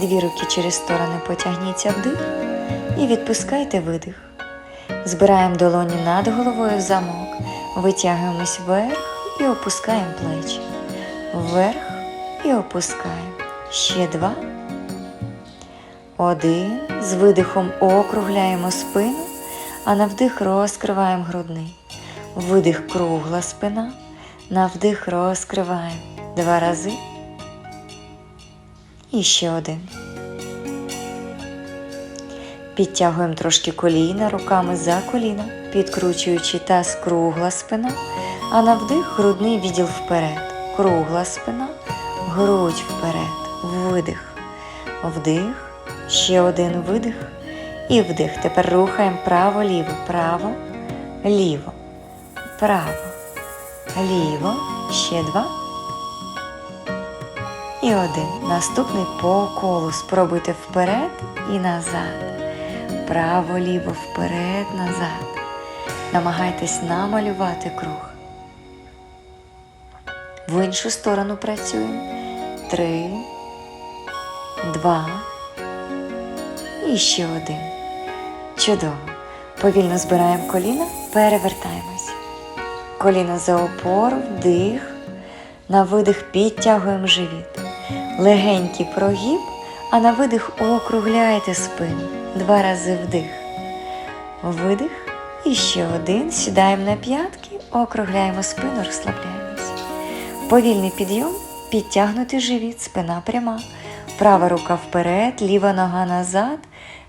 Дві руки через сторони потягніться вдих і відпускайте видих. Збираємо долоні над головою в замок, витягуємось вверх і опускаємо плечі. Вверх і опускаємо. Ще два. Один. З видихом округляємо спину, а на вдих розкриваємо грудний. Видих кругла спина. На вдих розкриваємо. Два рази. І ще один. Підтягуємо трошки коліна руками за коліна, підкручуючи таз кругла спина, а на вдих грудний відділ вперед. Кругла спина, грудь вперед. Видих. Вдих. Ще один видих. І вдих. Тепер рухаємо право-ліво, право, ліво, право, ліво. Ще два. І один. Наступний по колу. Спробуйте вперед і назад. Право, ліво, вперед, назад. Намагайтесь намалювати круг. В іншу сторону працюємо. Три, два. І ще один. Чудово. Повільно збираємо коліна, перевертаємось. Коліна за опору, вдих. На видих підтягуємо живіт. Легенький прогиб, а на видих округляєте спину. Два рази вдих. Видих. І ще один. Сідаємо на п'ятки, округляємо спину, розслабляємося. Повільний підйом, підтягнутий живіт, спина пряма. Права рука вперед, ліва нога назад.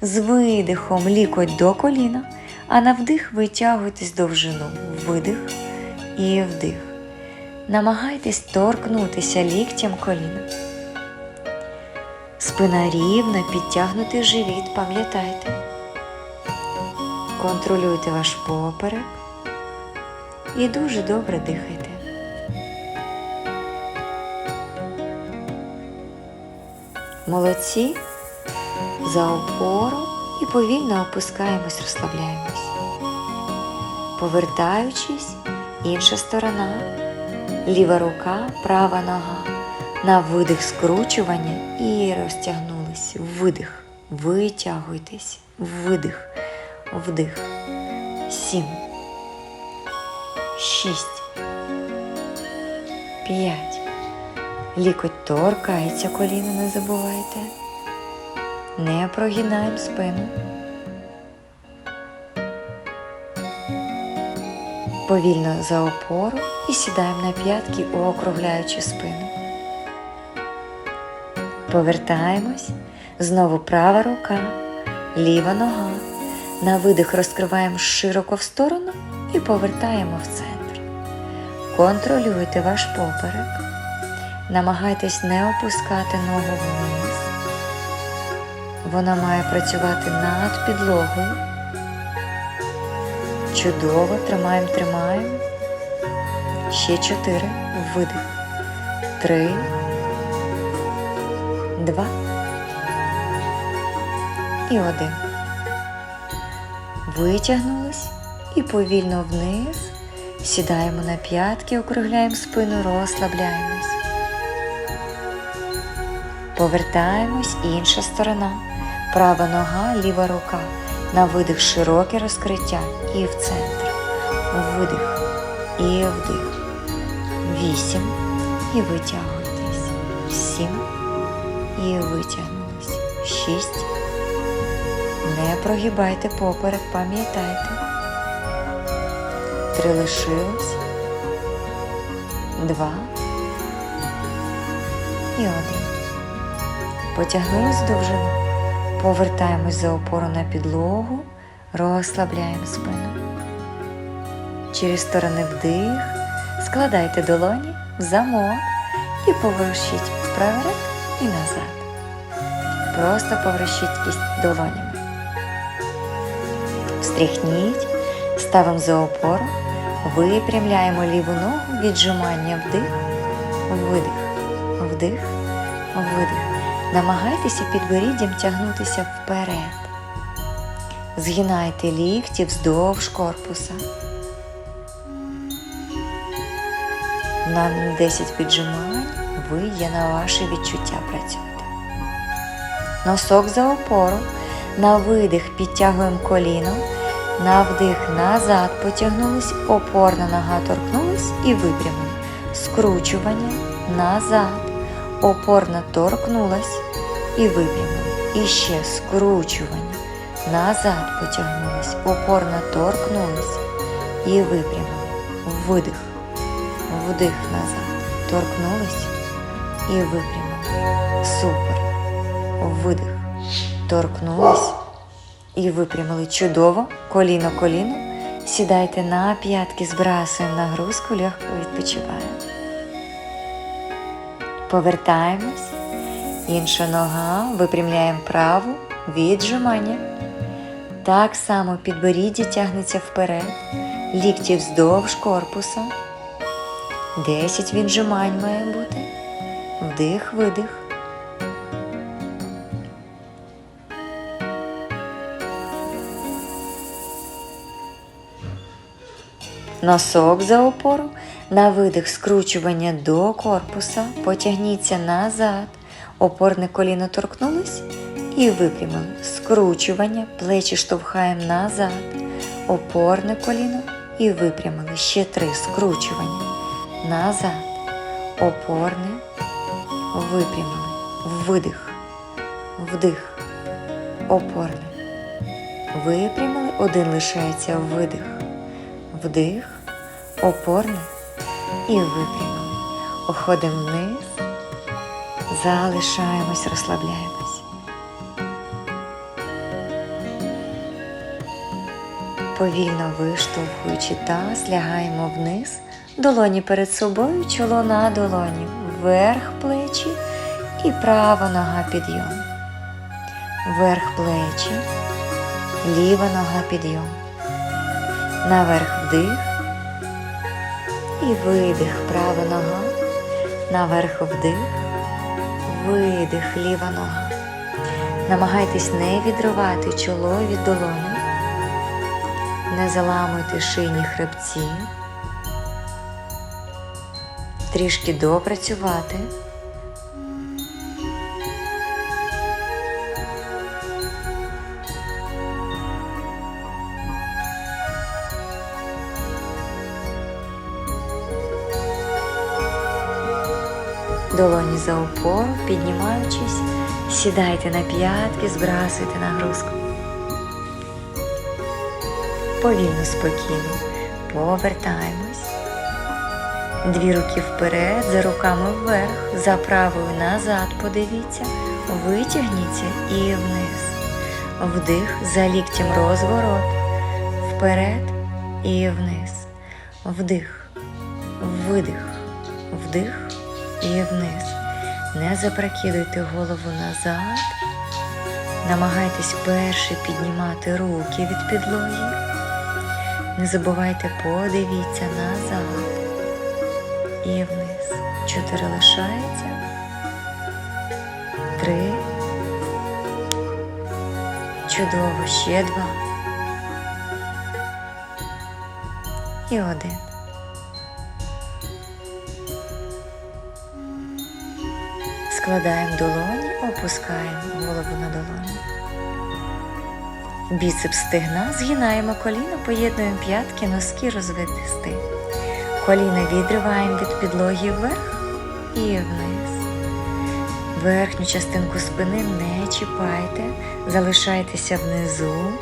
З видихом лікоть до коліна, а на вдих витягуйтесь довжину. Видих і вдих. Намагайтесь торкнутися ліктям коліна. Спина рівна, підтягнутий живіт, пам'ятайте. Контролюйте ваш поперек і дуже добре дихайте. Молодці. За опору і повільно опускаємось, розслабляємось. Повертаючись, інша сторона, ліва рука, права нога. На видих скручування і розтягнулись. Видих. Витягуйтесь. Видих. Вдих. Сім. Шість. П'ять. Лікоть торкається коліна, не забувайте. Не прогинаємо спину. Повільно за опору і сідаємо на п'ятки, округляючи спину. Повертаємось. Знову права рука, ліва нога. На видих розкриваємо широко в сторону і повертаємо в центр. Контролюйте ваш поперек. Намагайтесь не опускати ногу вниз. Вона має працювати над підлогою. Чудово, тримаємо, тримаємо. Ще чотири. Видих. Три. Два. І один. Витягнулись і повільно вниз. Сідаємо на п'ятки, округляємо спину, розслабляємось. Повертаємось, інша сторона. Права нога, ліва рука. На видих широке розкриття і в центр. Видих і вдих. Вісім. І витягуйтесь. Витягнулись. Шість. Не прогибайте поперек, пам'ятайте. Три лишилось. Два. І один. Потягнулись довжину. Повертаємось за опору на підлогу, розслабляємо спину. Через сторони вдих, складайте долоні в замок і поворушіть вперед і назад. Просто поворушіть кість долонями. Встряхніть, ставимо за опору, випрямляємо ліву ногу, віджимання вдих, видих, вдих, видих. Намагайтеся підборіддям тягнутися вперед. Згинайте лікті вздовж корпуса. На 10 піджимань ви є на ваші відчуття працюєте. Носок за опору. На видих підтягуємо коліно. На вдих назад потягнулись, опорна нога торкнулась і випрямили. Скручування назад. Опорна торкнулась і випрямили. І ще скручування. Назад потягнулись, опорна торкнулась і випрямили. Видих. Вдих назад. Торкнулись і випрямили. Супер. Видих. Торкнулись і випрямили. Чудово. Коліно, коліно. Сідайте на п'ятки, збрасуємо нагрузку, легко відпочиваємо. Повертаємось. Інша нога. Випрямляємо праву. Віджимання. Так само підборіддя тягнеться вперед. Лікті вздовж корпуса. 10 віджимань має бути. Вдих, видих. Носок за опору. На видих скручування до корпуса. Потягніться назад. Опорне коліно торкнулось і випрямили. Скручування. Плечі штовхаємо назад. Опорне коліно і випрямили. Ще три. Скручування. Назад. Опорне. Випрямили. Видих. Вдих. Опорне. Випрямили. Один лишається видих. Вдих. Опорне. І випрямили. Уходимо вниз. Залишаємось, розслабляємось. Повільно виштовхуючи таз, лягаємо вниз, долоні перед собою, чоло на долоні, вверх плечі і права нога підйом. Вверх плечі, ліва нога підйом. Наверх вдих і видих, права нога, наверх вдих, видих, ліва нога. Намагайтесь не відривати чоло від долоні. Не заламуйте шийні хребці. Трішки допрацювати. Долоні за опору, піднімаючись, сідайте на п'ятки, збрасуйте нагрузку. Повільно, спокійно. Повертаємось. Дві руки вперед, за руками вверх, за правою назад подивіться, витягніться і вниз. Вдих, за ліктем розворот, вперед і вниз. Вдих, видих, вдих і вниз. Не запрокидуйте голову назад. Намагайтесь перше піднімати руки від підлоги. Не забувайте, подивіться назад і вниз. Чотири лишається. Три. Чудово. Ще два. І один. Складаємо долоні, опускаємо голову на долоні. Біцепс стегна, згинаємо коліно, поєднуємо п'ятки, носки розвести. Коліна відриваємо від підлоги вверх і вниз. Верхню частинку спини не чіпайте, залишайтеся внизу,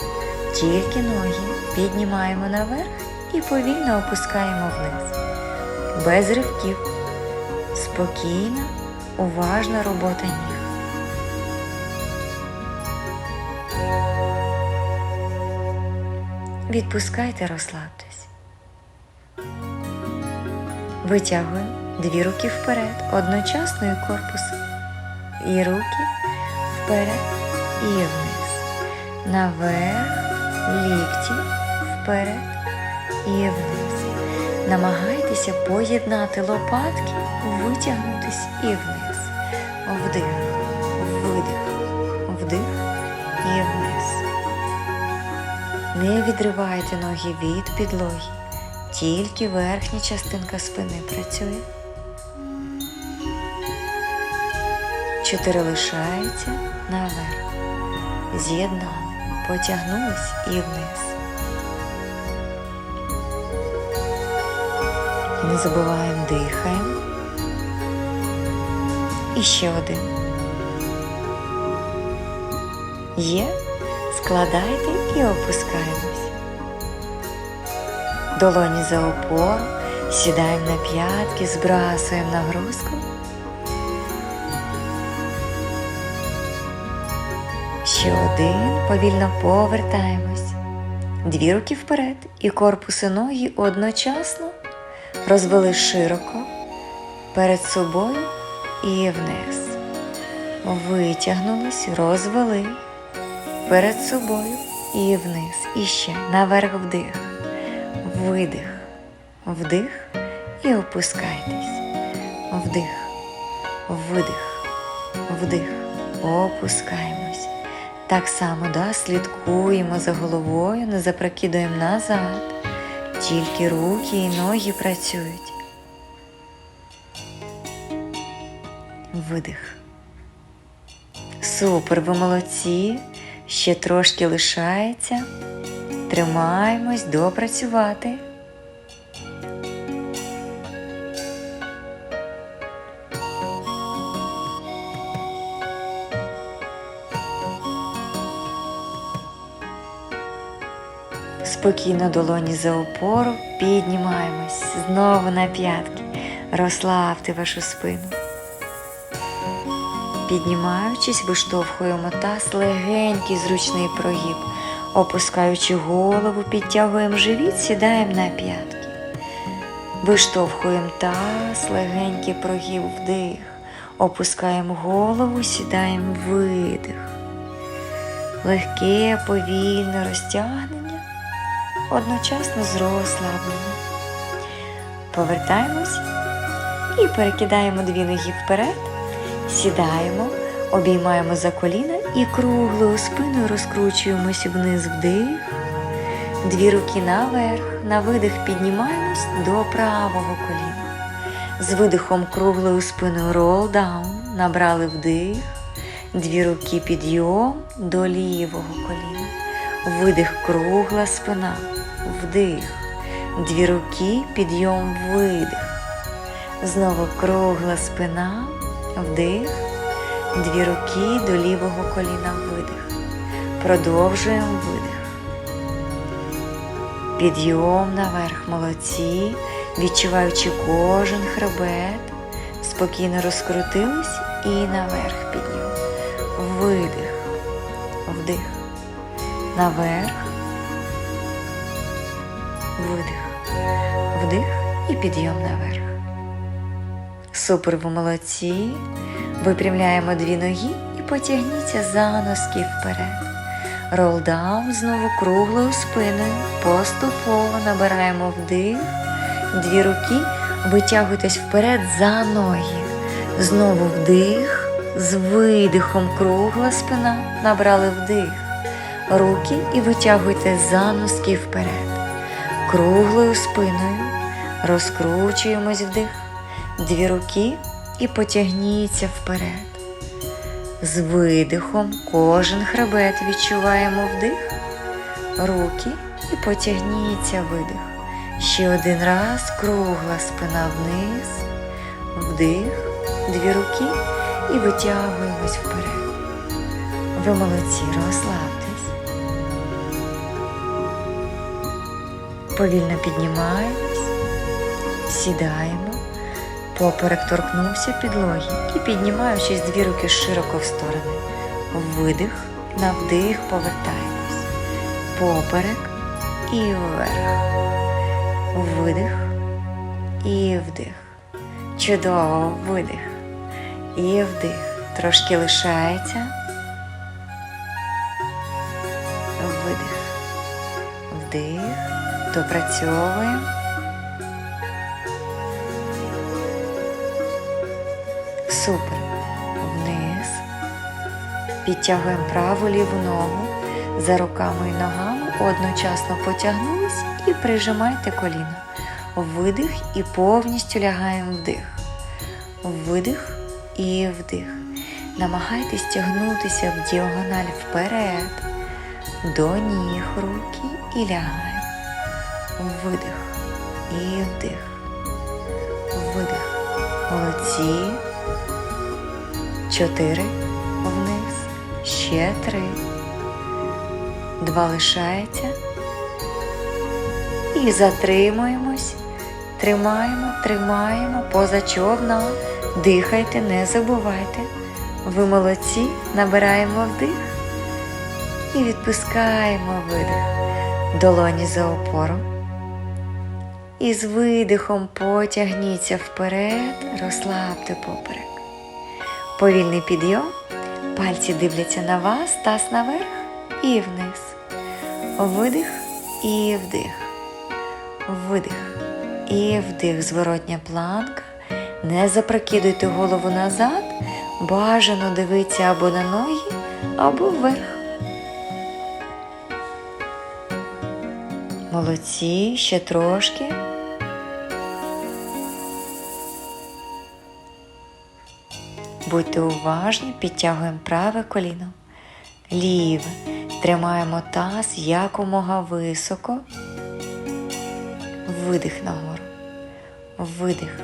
тільки ноги піднімаємо наверх і повільно опускаємо вниз. Без ривків. Спокійна, уважна робота ніг. Відпускайте, розслабтесь. Витягуємо дві руки вперед, одночасно і корпус. І руки вперед і вниз. Наверх, лікті, вперед і вниз. Намагайтеся поєднати лопатки, витягнутись і вниз. Вдих, видих, вдих і вниз. Не відривайте ноги від підлоги, тільки верхня частинка спини працює. Чотири лишається. наверх. З'єднали, потягнулись і вниз. Не забуваємо, дихаємо. І ще один. Є. Складайте і опускаємось. Долоні за опору, сідаємо на п'ятки, збрасуємо нагрузку. Ще один, повільно повертаємось. Дві руки вперед і корпус і ноги одночасно розвели широко перед собою і вниз. Витягнулись, розвели перед собою і вниз. І ще наверх вдих, видих, вдих і опускайтесь. Вдих, видих, вдих, опускаємось. Так само да, слідкуємо за головою, не запрокидуємо назад. Тільки руки і ноги працюють. Видих. Супер, ви молодці. Ще трошки лишається. Тримаємось допрацювати. Спокійно долоні за опору, піднімаємось знову на п'ятки, розслабте вашу спину. Піднімаючись, виштовхуємо таз, легенький зручний прогиб. Опускаючи голову, підтягуємо живіт, сідаємо на п'ятки. Виштовхуємо таз, легенький прогиб, вдих. Опускаємо голову, сідаємо видих. Легке, повільне розтягнення, одночасно з розслабленням. Повертаємось і перекидаємо дві ноги вперед. Сідаємо, обіймаємо за коліна і круглою спиною розкручуємось вниз вдих. Дві руки наверх, на видих піднімаємось до правого коліна. З видихом круглою спиною down, набрали вдих. Дві руки підйом до лівого коліна. Видих кругла спина. Вдих. Дві руки підйом видих. Знову кругла спина. Вдих, дві руки до лівого коліна видих. Продовжуємо видих. Підйом наверх молодці, відчуваючи кожен хребет, спокійно розкрутились і наверх підйом. Видих, вдих, наверх, видих, вдих і підйом наверх. Супер, ви молодці. Випрямляємо дві ноги і потягніться за носки вперед. Ролдаун знову круглою спиною. Поступово набираємо вдих. Дві руки витягуйтесь вперед за ноги. Знову вдих. З видихом кругла спина. Набрали вдих. Руки і витягуйте за носки вперед. Круглою спиною. Розкручуємось вдих дві руки і потягніться вперед. З видихом кожен хребет відчуваємо вдих, руки і потягніться видих. Ще один раз кругла спина вниз, вдих, дві руки і витягуємось вперед. Ви молодці, розслабтесь. Повільно піднімаємось, сідаємо. Поперек торкнувся підлоги і, піднімаючись дві руки широко в сторони. Видих, на вдих повертаємось. Поперек і вверх. Видих і вдих. Чудово, видих. І вдих. Трошки лишається. Видих. Вдих. Допрацьовуємо. Супер. Вниз. Підтягуємо праву ліву ногу за руками і ногами. Одночасно потягнулись і прижимайте коліна. Видих і повністю лягаємо вдих. Видих і вдих. Намагайтесь тягнутися в діагональ вперед, до ніг руки і лягаємо. Видих і вдих. Видих. Молодці. Чотири. Вниз. Ще три. Два лишається. І затримуємось. Тримаємо, тримаємо поза човна. Дихайте, не забувайте. Ви молодці, набираємо вдих і відпускаємо видих. Долоні за опору. І з видихом потягніться вперед, розслабте поперек. Повільний підйом, пальці дивляться на вас, таз наверх і вниз. Видих і вдих. Видих і вдих, зворотня планка. Не запрокидуйте голову назад, бажано дивитися або на ноги, або вверх. Молодці, ще трошки. Будьте уважні, підтягуємо праве коліно. Ліве. Тримаємо таз якомога високо. Видих нагору. Видих.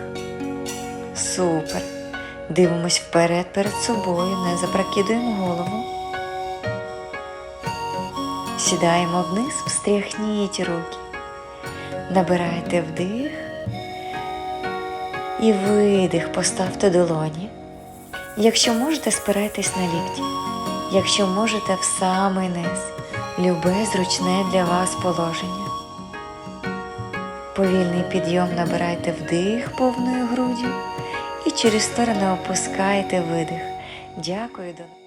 Супер. Дивимось вперед перед собою, не запрокидуємо голову. Сідаємо вниз, встряхніть руки. Набирайте вдих і видих, поставте долоні. Якщо можете, спирайтесь на лікті. Якщо можете, в самий низ. Любе зручне для вас положення. Повільний підйом набирайте вдих повною груддю і через сторони опускайте видих. Дякую. до